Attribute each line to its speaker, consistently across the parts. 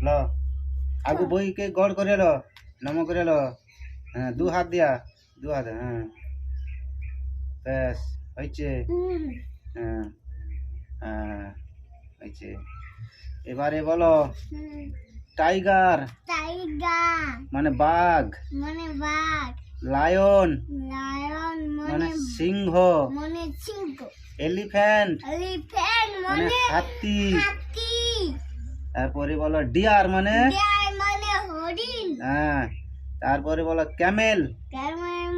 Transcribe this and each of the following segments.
Speaker 1: ল। আগু বইকে গড় করে লো নম করে লো। হ্যাঁ দু হাত দিয়া দু হাত হ্যাঁ। ব্যাস হয়েছে হ্যাঁ হ্যাঁ হয়েছে এবারে বলো টাইগার।
Speaker 2: টাইগার।
Speaker 1: মানে বাঘ।
Speaker 2: মানে বাঘ।
Speaker 1: লায়ন।
Speaker 2: লায়ন
Speaker 1: মানে
Speaker 2: মানে
Speaker 1: সিংহ।
Speaker 2: মানে সিংহ।
Speaker 1: এলিফ্যান্ট।
Speaker 2: এলিফ্যান্ট
Speaker 1: মানে
Speaker 2: মানে
Speaker 1: হাতি।
Speaker 2: হাতি।
Speaker 1: তারপরে বলো ডিয়ার মানে?
Speaker 2: মানে হরিণ।
Speaker 1: হ্যাঁ তারপরে বলো ক্যামেল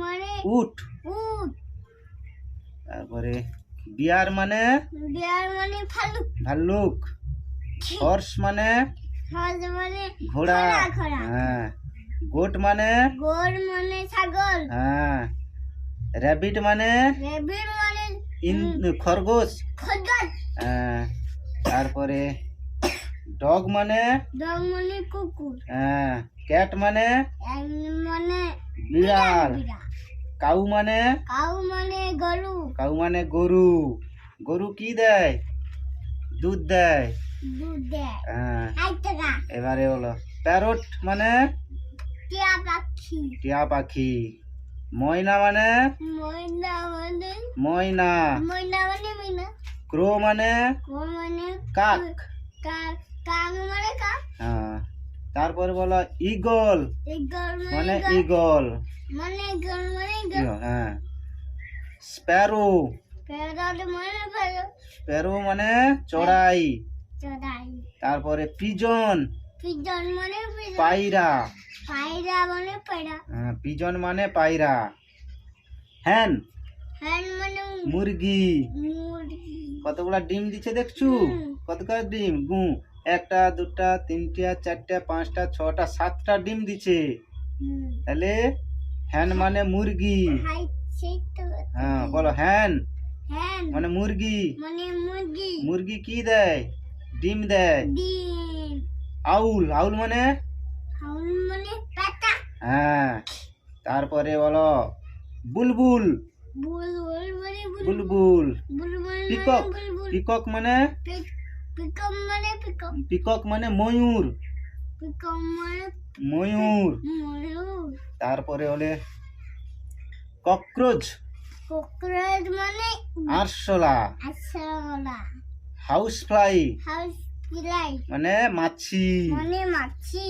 Speaker 2: মানে
Speaker 1: উট। তারপরে বিয়ার মানে?
Speaker 2: ডিয়ার মানে ভালুক।
Speaker 1: ভাল্লুক। হর্স মানে?
Speaker 2: হর্স মানে
Speaker 1: ঘোড়া। হ্যাঁ গোট মানে?
Speaker 2: মানে ছাগল।
Speaker 1: হ্যাঁ র্যাবিট মানে?
Speaker 2: মানে
Speaker 1: খরগোশ। হ্যাঁ তারপরে ডগ মানে?
Speaker 2: ডগ মানে কুকুর।
Speaker 1: হ্যাঁ। ক্যাট মানে?
Speaker 2: মানে
Speaker 1: বিড়াল। কাউ মানে?
Speaker 2: কাউ মানে গরু।
Speaker 1: কাউ মানে গরু। গরু কি দেয়? দুধ দেয়।
Speaker 2: দুধ দেয়।
Speaker 1: হ্যাঁ। এবারে হলো প্যারট মানে?
Speaker 2: টিয়া পাখি।
Speaker 1: টিয়া পাখি। ময়না মানে?
Speaker 2: ময়না মানে?
Speaker 1: ময়না।
Speaker 2: ময়না মানে মিনা
Speaker 1: ক্রো মানে?
Speaker 2: কো মানে
Speaker 1: কাক।
Speaker 2: কাক।
Speaker 1: তারপরে বলো ইগল মানে
Speaker 2: মানে
Speaker 1: ইগল
Speaker 2: মানে মানে
Speaker 1: হ্যাঁ। স্প্যারো।
Speaker 2: মানে
Speaker 1: স্প্যারো মানে চড়াই। তারপরে পিজন।
Speaker 2: পিজন মানে
Speaker 1: পায়রা।
Speaker 2: পায়রা মানে পায়রা।
Speaker 1: হ্যাঁ, পিজন মানে পায়রা। হ্যান
Speaker 2: হ্যান মানে
Speaker 1: মুরগি।
Speaker 2: মুরগি।
Speaker 1: কতগুলা ডিম দিচ্ছে দেখছ। কতগুলা ডিম? গু। একটা দুটা তিনটা চারটা পাঁচটা ছটা সাতটা ডিম
Speaker 2: দিছে
Speaker 1: তাহলে হ্যান মানে মুরগি। হ্যাঁ বলো হ্যান। মানে মুরগি।
Speaker 2: মানে মুরগি।
Speaker 1: মুরগি কি দেয়? ডিম দেয়। আউল। আউল মানে?
Speaker 2: মানে
Speaker 1: হ্যাঁ। তারপরে বলো বুলবুল।
Speaker 2: বুলবুল মানে
Speaker 1: পিকক। পিকক মানে?
Speaker 2: পিকক মানে পিকক
Speaker 1: পিকক মানে ময়ূর।
Speaker 2: পিকক মানে
Speaker 1: ময়ূর।
Speaker 2: ময়ূর।
Speaker 1: তারপরে হলে ককরোচ।
Speaker 2: কোকরোচ মানে
Speaker 1: আরশোলা।
Speaker 2: আসলা
Speaker 1: হাউস ফ্লাই।
Speaker 2: House fly.
Speaker 1: মানে মাছি।
Speaker 2: মানে মাছি।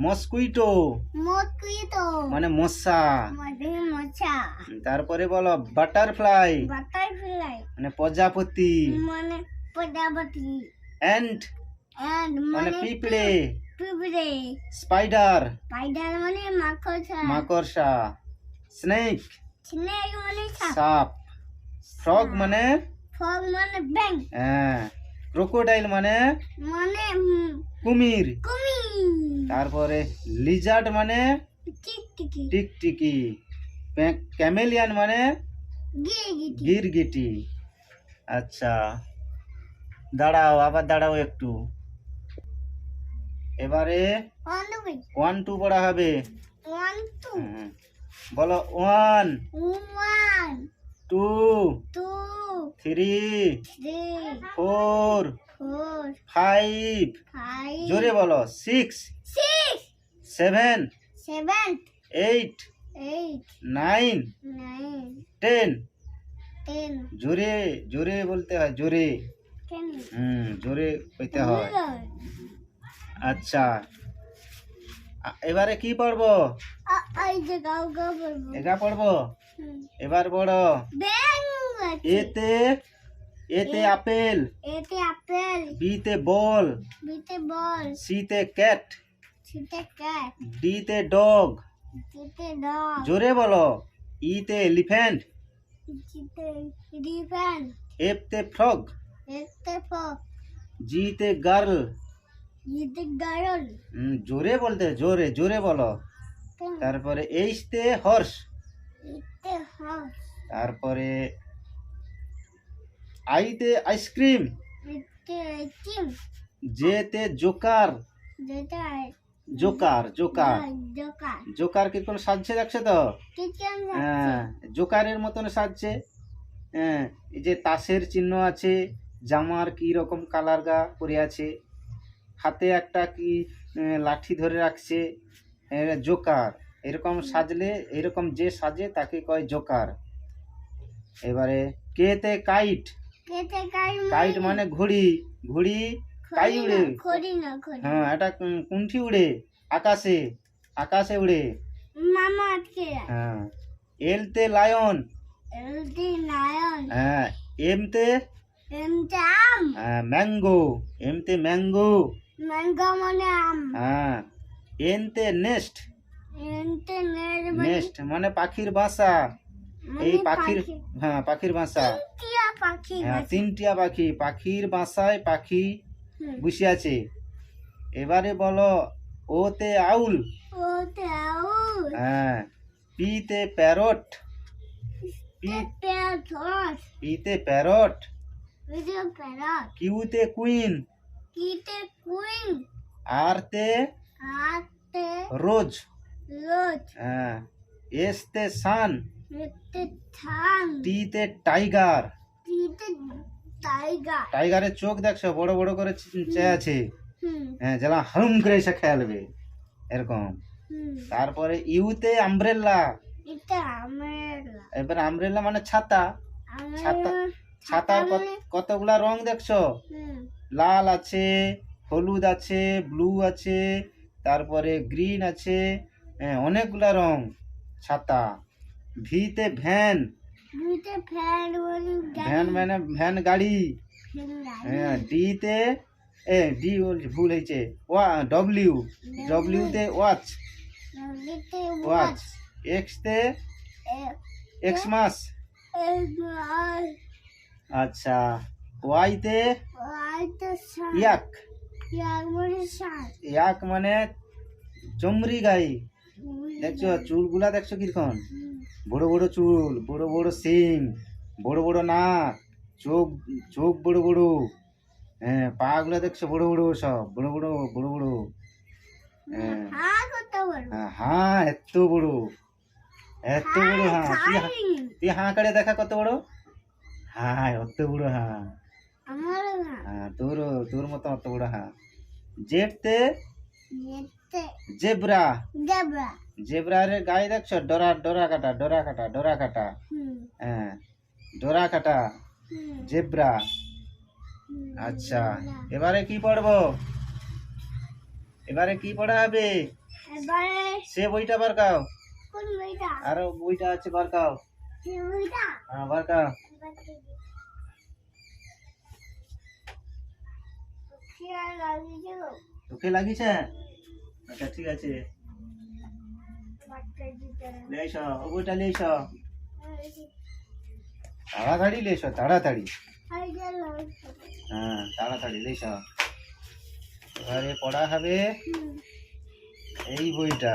Speaker 1: মসকুইটো।
Speaker 2: মস্কিটো
Speaker 1: মানে মশা।
Speaker 2: মানে মশা।
Speaker 1: তারপরে বলো বাটারফ্লাই।
Speaker 2: বাটারফ্লাই।
Speaker 1: মানে প্রজাপতি।
Speaker 2: মানে প্রজাপতি।
Speaker 1: অ্যান্ড
Speaker 2: এন্ড
Speaker 1: মানে
Speaker 2: মানে
Speaker 1: পিঁপড়ে
Speaker 2: পিঁপড়ে
Speaker 1: স্পাইডার
Speaker 2: স্পাইডার মানে মাকড়সা
Speaker 1: মাকড়সা স্নেক
Speaker 2: স্নেক মানে সাপ
Speaker 1: সাপ ফ্রগ মানে
Speaker 2: ফগ মানে ব্যাং
Speaker 1: হ্যাঁ ক্রোকোডাইল মানে
Speaker 2: মানে উম,
Speaker 1: কুমির
Speaker 2: কুমির
Speaker 1: তারপরে লিজার্ড মানে
Speaker 2: টিকটিকি
Speaker 1: টিকটিকি প্যাঁ- ক্যামেলিয়ান মানে
Speaker 2: গিরগিটি
Speaker 1: গিরগিটি আচ্ছা দাঁড়াও আবার দাঁড়াও একটু। এবারে
Speaker 2: ওয়ান টু
Speaker 1: পড়া হবে।
Speaker 2: ওয়ান টু
Speaker 1: বলো one
Speaker 2: one
Speaker 1: two
Speaker 2: two
Speaker 1: three four five জোরে বলো six
Speaker 2: six
Speaker 1: seven
Speaker 2: seven
Speaker 1: eight
Speaker 2: eight
Speaker 1: nine
Speaker 2: nine
Speaker 1: ten
Speaker 2: ten
Speaker 1: জোরে জোরে বলতে হয় জোরে। হুম জোরে কইতে হয়। আচ্ছা। এবারে কি পড়ব? এগা পড়ব। এবার পড়ো। এতে এতে আপেল
Speaker 2: এতে আপেল
Speaker 1: বিতে বল
Speaker 2: বিতে বল
Speaker 1: সিতে ক্যাট
Speaker 2: সিতে ক্যাট
Speaker 1: ডিতে ডগ।
Speaker 2: সিতে ডগ
Speaker 1: জোরে বলো। ইতে এলিফ্যান্ট
Speaker 2: সিতে রিফান
Speaker 1: এফতে ফ্রগ। জিতে গার্ল।
Speaker 2: ইতে গারল।
Speaker 1: জোরে বলতে জোরে জোরে বলো। তারপরে এইচতে হর্স তারপরে আইতে আইসক্রিম। জেতে জোকার। Joker Joker. জোকার। কি কোন সাজছে দেখছে তো? হ্যাঁ জোকারের মতন সাজছে। হ্যাঁ এই যে তাসের চিহ্ন আছে। জামার কি রকম কালার গা পরে আছে? হাতে একটা কি লাঠি ধরে রাখছে? জোকার। এরকম সাজলে এরকম যে সাজে তাকে কয় জোকার। এবারে কেতে কাইট?
Speaker 2: কাই
Speaker 1: কাইট মানে ঘুড়ি। ঘুড়ি কাই উড়ে? হ্যাঁ এটা কুণ্ঠি উড়ে আকাশে। আকাশে উড়ে। হ্যাঁ। এলতে লায়ন। হ্যাঁ এমতে ম্যাঙ্গো এমতে ম্যাঙ্গো
Speaker 2: ম্যাঙ্গো মানে আম।
Speaker 1: হ্যাঁ এনতে নেস্ট
Speaker 2: এমতে
Speaker 1: নেস্ট মানে পাখির বাসা। এই পাখির হ্যাঁ পাখির বাসা। হ্যাঁ তিনটিয়া পাখি। পাখির বাসায় পাখি বসে আছে। এবারে বলো ওতে আউল।
Speaker 2: ওতে আউল।
Speaker 1: হ্যাঁ পিতে প্যারট। পি
Speaker 2: পেয়ার ধস
Speaker 1: পিতে প্যারট। কিউতে কুইন।
Speaker 2: কিতে কুইন।
Speaker 1: আরতে
Speaker 2: আতে
Speaker 1: রোজ।
Speaker 2: রোজ।
Speaker 1: হ্যাঁ। এসতে সান।
Speaker 2: এতে থান।
Speaker 1: টিতে টাইগার।
Speaker 2: কিতে টাইগার।
Speaker 1: টাইগারের চোখ দেখছ? বড় বড় করে চেয়ে আছে। হ্যাঁ যেন হারুম করে এসে খেলবে। এরকম। তারপরে ইউতে আমব্রেল্লা
Speaker 2: এটা আমার
Speaker 1: এবার আমব্রেল্লা মানে ছাতা। ছাতা ছাতার কত- কতগুলা রং দেখছ? লাল আছে হলুদ আছে ব্লু আছে তারপরে গ্রিন আছে হ্যাঁ, অনেকগুলা রং ছাতা ভিতে ভ্যান। ভ্যান মানে ভ্যান গাড়ি। হ্যাঁ ডিতে এ ডি ভুল হয়েছে। ওয়া ডব্লিউ। ডব্লিউতে ওয়াচ। ওয়াচ। এক্সতে এক্স মাস। আচ্ছা ওয়াইতে? ইয়াক। ইয়াক মানে চমড়ি গাই। দেখছ চুলগুলা দেখছ কীরকম? বড় বড় চুল বড় বড় সিং বড় বড় নাক চোখ চোখ বড় বড়। হ্যাঁ পা গুলা দেখছ বড় বড় সব বড় বড় বড় বড়। হ্যাঁ। এত বড়? এত বড়। হ্যাঁ তুই হা- তুই হাঁ করে দেখা কত বড়? হ্যাঁ অত বড় হ্যাঁ। হ্যাঁ তোর তোর মতো অত বড় হ্যাঁ। জেটতে জেব্রা।
Speaker 2: দেবরা
Speaker 1: জেব্রার গায়ে দেখছ? ডরা ডরা কাটা ডরা কাটা ডরা কাটা। হ্যাঁ ডরা কাটা। জেব্রা। আচ্ছা এবারে কি পড়ব? এবারে কি পড়া হবে? সে বইটা
Speaker 2: কোন বইটা?
Speaker 1: আরও বইটা আছে বারকাও
Speaker 2: সে বইটা?
Speaker 1: হ্যাঁ
Speaker 2: খেয়াল লাগিয়েছিল
Speaker 1: তোকে লাগিছে আচ্ছা ঠিক আছে। লেস ও বইটা লেস। তাড়াতাড়ি লেস তাড়াতাড়ি। হ্যাঁ তাড়াতাড়ি লেস। এবারে পড়া হবে এই বইটা।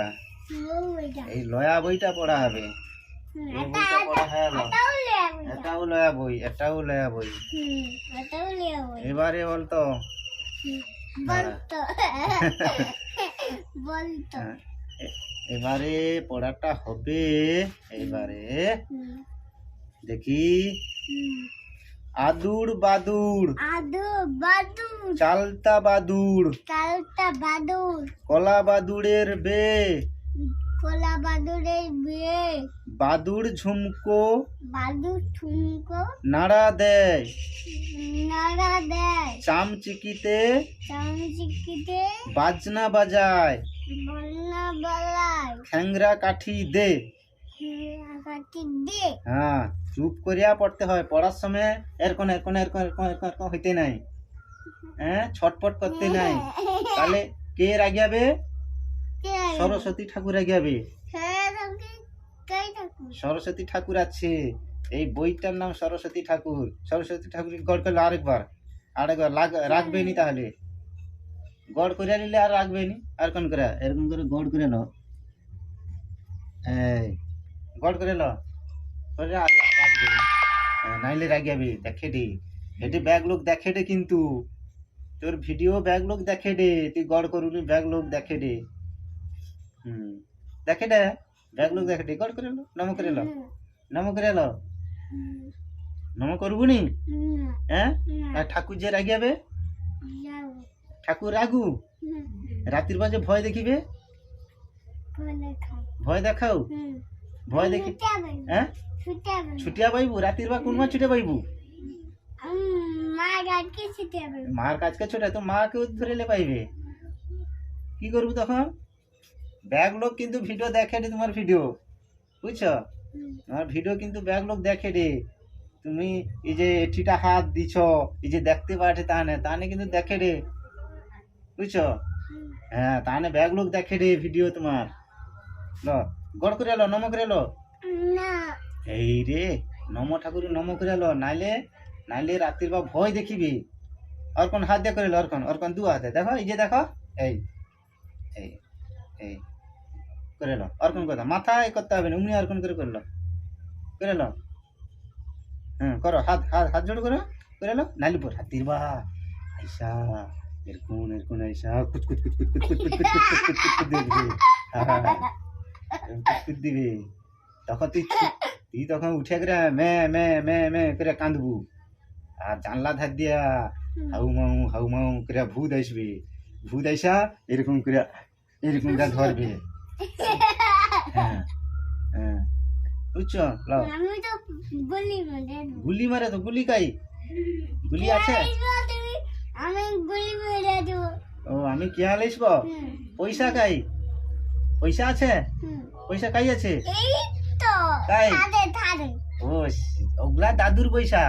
Speaker 1: এই লয়া বইটা পড়া হবে। এই বইটা পড়া হয়ে গেল।
Speaker 2: এটাও লিয়া
Speaker 1: বই এটাও লয়া বই।
Speaker 2: এটাও লিয়া বই।
Speaker 1: এবারে বলতো।
Speaker 2: বলতো। বলতো।
Speaker 1: হ্যাঁ, এবারে পড়াটা হবে এবারে দেখি। আদুর বাদুর।
Speaker 2: আদু বাদুর।
Speaker 1: চালতা বাদুর।
Speaker 2: কালটা বাদুর।
Speaker 1: কলা বাদুড়ের বে।
Speaker 2: কোলা বাদুরের বিয়ে।
Speaker 1: বাদুর ঝুমকো
Speaker 2: বাদুর ঠুমকো
Speaker 1: নাড়া দেয়
Speaker 2: নাড়া দেয়
Speaker 1: চামচিকিতে
Speaker 2: চামচিকিতে
Speaker 1: বাজনা বাজায়।
Speaker 2: বন্যা বেলায়
Speaker 1: ঠ্যাংরা কাঠি দে। হ্যাঁ চুপ করিয়া পড়তে হয়। পড়ার সময় এরকম এরকম এরকম এরকম এরকম এরকম হইতে নাই। হ্যাঁ ছটপট করতে নাই। তাহলে কে রাগিয়াবে? সরস্বতী ঠাকুর রাগিয়াবে
Speaker 2: হ্যাঁ
Speaker 1: সরস্বতী ঠাকুর আছে। এই বইটার নাম সরস্বতী ঠাকুর। সরস্বতী ঠাকুর গড় করলে আরেকবার। আরেকবার লাগ রাখবে নি তাহলে? গড় করে নিলে আর রাখবে নি আর কোন করে এরকম করে গড় করে এই গড় করে লো করে আর রাখবে হ্যাঁ, নাইলে রাগিয়াবে। দেখে দে। এটি ব্যাগ লোক দেখে দে কিন্তু। তোর ভিডিও ব্যাগ লোক দেখে দে। তুই গড় করুনি ব্যাগ লোক দেখে দে। ಹ್ಮ್ ದಕಡೆ ಬ್ಯಾಗ್ಲುಗ್ ದಕಡೆ ಗೋಡ್ করে ನಮ ಕರೆಲ್ಲ ನಮ ಕರೆಲ್ಲ নম করবুনি হ্যাঁ। আর ঠাকুর যে রাগি হবে? ঠাকুর রাগু? রাতির মাঝে ভয় দেখিবে? ভয় দেখাও। ভয় দেখি হ্যাঁ? ছুটিয়া পাইবু। রাতির বা কোন মা ছুটিয়া পাইবু। মার কাজকে ছোট তো মাকেও ধরে পাইবে। কি করব তখন? ব্যাগ লোক কিন্তু ভিডিও দেখে রে তোমার ভিডিও বুঝছ? তোমার ভিডিও কিন্তু ব্যাগ লোক দেখে রে। তুমি এই যে এঠিটা হাত দিছ এই যে দেখতে পাঠে তাহলে তাহলে কিন্তু দেখে রে বুঝছ? হ্যাঁ তাহলে ব্যাগ লোক দেখে রে ভিডিও তোমার। ল গড় করে এলো নম করে এলো এই রে নম ঠাকুর নম করে এলো নাইলে নাইলে রাত্রির বা ভয় দেখিবি। অর্কন হাত দিয়ে করে এলো অর্কন অর্কন দু হাতে দেখো এই যে দেখো এই এই এই। করে এলো অর্কন কথা মাথায় করতে হবে না উমনি অর্কন করে করল করে এলো হ্যাঁ করো হাত হাত হাত জোড় করো করে এলো নাইলে পর হাতির বা আইসা এরকম এরকম আইসা কুচ কুচ কুচ কুচ কুচ কুচ কুচ কুচ কুচ কুচ কুচ কুচ দিবে হ্যাঁ কুচ কুচ দিবে তখন তুই তুই তখন উঠে করে মে মে মে মে করে কাঁদবু আর জানলা ধার দিয়া হাউ মাউ হাউ মাউ করে ভূত আসবে ভূত আইসা এরকম করে এরকম করে ধরবে হ্যাঁ হ্যাঁ। বুঝছ? লাও।
Speaker 2: আমি তো বলি
Speaker 1: গুলি মারে তো গুলি কাই গুলি আছে?
Speaker 2: আমি গুলি মেরে দেবো।
Speaker 1: ও আমি কে হালাইসব
Speaker 2: হুম।
Speaker 1: পয়সা কাই পয়সা আছে? পয়সা কাই আছে?
Speaker 2: এই তো
Speaker 1: ও ওগুলা দাদুর পয়সা।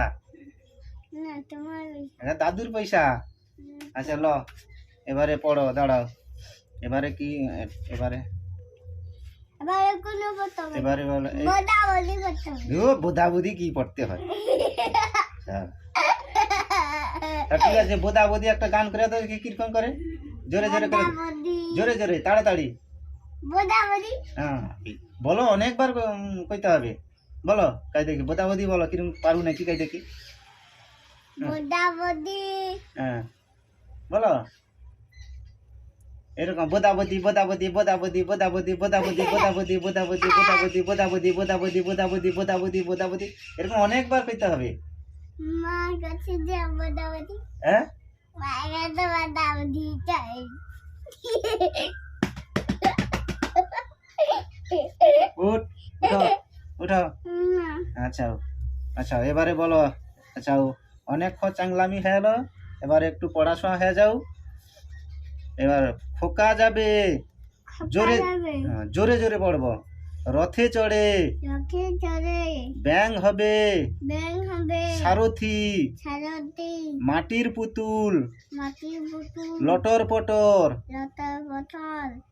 Speaker 2: না তোমার
Speaker 1: এটা দাদুর পয়সা। আচ্ছা ল। এবারে পড়ো দাঁড়াও। এবারে কি এবারে
Speaker 2: এবারে
Speaker 1: বলো বোধাবুধি পড়তে হয়? হ্যাঁ। ঠিক আছে বোধাবুধি একটা গান করে তো কি কীরকম করে? জোরে জোরে করে। জোরে জোরে তাড়াতাড়ি। হ্যাঁ বলো অনেকবার কইতে হবে। বলো কাই দেখি বোধাবুধি বলো কীরকম পারু নাকি কাই দেখি?
Speaker 2: হ্যাঁ। বোধাবুধি
Speaker 1: হ্যাঁ। বলো। এরকম বোদাবতী বোদাবতী বোদাবতী বোদাবতী বোদাবতী বোদাবতী বোদাবতী বোদাবতী বোদাবতী বোদাবতী বোদাবতী বোদাবতী বোদাবতী এরকম অনেকবার কইতে হবে হ্যাঁ
Speaker 2: মা কাছে বদা বদি চাই
Speaker 1: উঠ উঠো উঠো
Speaker 2: না
Speaker 1: আচ্ছা আচ্ছা এবারে বলো আচ্ছা অনেক চাংলামি হয়ে গেলো এবারে একটু পড়াশোনা হয়ে যাও এবার খোকা যাবে। জোরে হ্যাঁ, জোরে জোরে পড়ব। রথে চড়ে। ব্যাং হবে।
Speaker 2: ব্যাং হবে।
Speaker 1: সারথি। মাটির পুতুল।
Speaker 2: মাটির পুতুল।
Speaker 1: লটর পটর।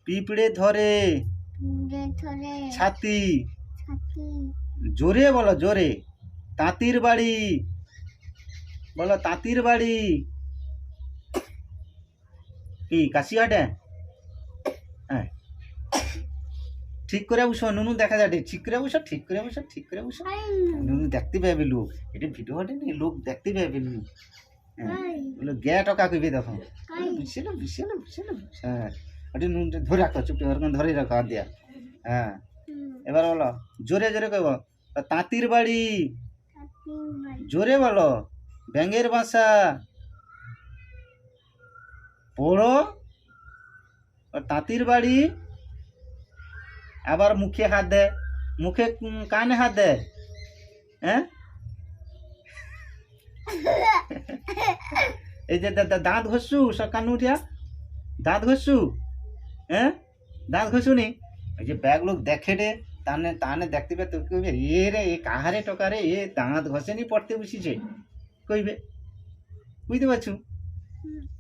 Speaker 1: পিঁপড়ে ধরে।
Speaker 2: পুড়ে ধরে।
Speaker 1: ছাতি।
Speaker 2: ছাতি।
Speaker 1: জোরে বলো জোরে। তাঁতির বাড়ি। বলো তাঁতির বাড়ি। কি কাশিয়াটে হ্যাঁ ঠিক করে বসো নুনু দেখা যাবে। ঠিক করে বসো ঠিক করে বসো ঠিক করে বসো। নুনু দেখতে পাবে লোক। এটা ভিডিও হটে নি লোক দেখতে পাবে নুনু। বলো গে টকা কইবে দেখো।
Speaker 2: আই
Speaker 1: বুঝছিল বুঝছিল বুঝছিল হ্যাঁ। ওটা নুনটা ধরে রাখো চুপটি ধরে রাখো হাত দিয়া। হ্যাঁ। এবার বলো জোরে জোরে কইব। তাঁতির বাড়ি।
Speaker 2: বাড়ি।
Speaker 1: জোরে বলো ব্যাঙের বাসা। পড়ো তাঁতির বাড়ি আবার মুখে হাত দে মুখে কানে হাত দে হ্যাঁ? এই যে দাঁত ঘষু সকাল উঠিয়া? দাঁত ঘষু হ্যাঁ? দাঁত ঘষু নি এই যে ব্যাগ লোক দেখে রে তানে তানে দেখতে পেয়ে তোর কইবে এ রে এ কাহারে টকারে এ দাঁত ঘষেনি পড়তে বসিছে। কইবে বুঝতে পারছু?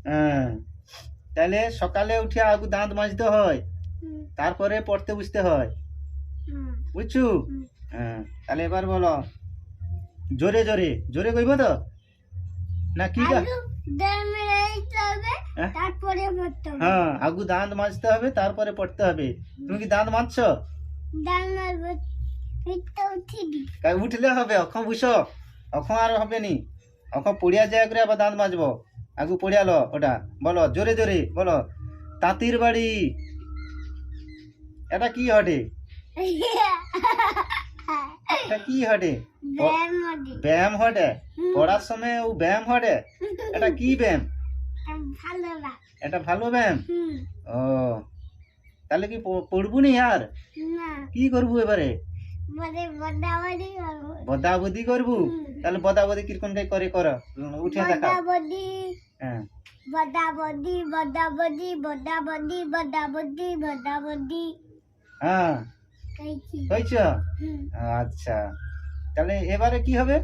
Speaker 1: হ্যাঁ। তাহলে সকালে উঠিয়া আগু দাঁত মাজতে হয় তারপরে পড়তে বুঝতে হয়। বুঝছু? হ্যাঁ তাহলে এবার বলো জোরে জোরে জোরে কইব তো? না কি হ্যাঁ?
Speaker 2: তারপরে পড়তে হবে।
Speaker 1: হ্যাঁ আগু দাঁত মাজতে হবে তারপরে পড়তে হবে। তুমি কি দাঁত মাজছো?
Speaker 2: উঠে
Speaker 1: উঠলে হবে অখন বুঝো অখন আর হবে নি। অখন পড়িয়া যায় করে আবার দাঁত মাজবো। আগু পড়িয়ালো ওটা। বলো জোরে জোরে বলো। তাঁতির বাড়ি। এটা কি হটে? এটা কি হটে?
Speaker 2: ব্যায়াম
Speaker 1: হটে। পড়ার সময় ও ব্যায়াম হটে? এটা কি ব্যায়াম? এটা ভালো ব্যায়াম। ও তাহলে কি পড়ব নি আর? কি করব এবারে?
Speaker 2: বদাবদি করব।
Speaker 1: বদাবদি করব। তাহলে বদাবদি কীরকম করে করে কর? উঠে দেখা হ্যাঁ।
Speaker 2: বদাবদি বদাবদি বদাবদি বদাবদি বদাবদি
Speaker 1: হ্যাঁ।
Speaker 2: কইছি।
Speaker 1: হয়েছ আচ্ছা। তাহলে এবারে কি হবে?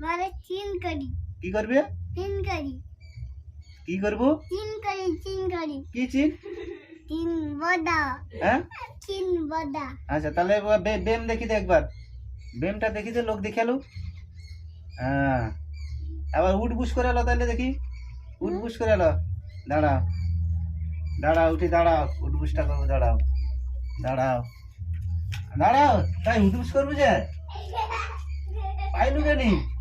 Speaker 2: মানে চিন করি।
Speaker 1: কি করবে?
Speaker 2: চিন করি।
Speaker 1: কি করব?
Speaker 2: চিন করি চিন করি।
Speaker 1: কি চিন?
Speaker 2: চিন বদা।
Speaker 1: হ্যাঁ?
Speaker 2: বদা
Speaker 1: আচ্ছা তাহলে বেম দেখি দে একবার। বেমটা দেখি দে লোক দেখাল হ্যাঁ। আবার উঠ বুস করে এলো তাহলে দেখি। উঠ বুস করে এলো দাঁড়াও। দাঁড়াও, উঠে, দাঁড়াও। উঠ বুসটা করব, দাঁড়াও। দাঁড়াও। দাঁড়াও। তাই উঠ বুস করব যে? পাইলু কেনি?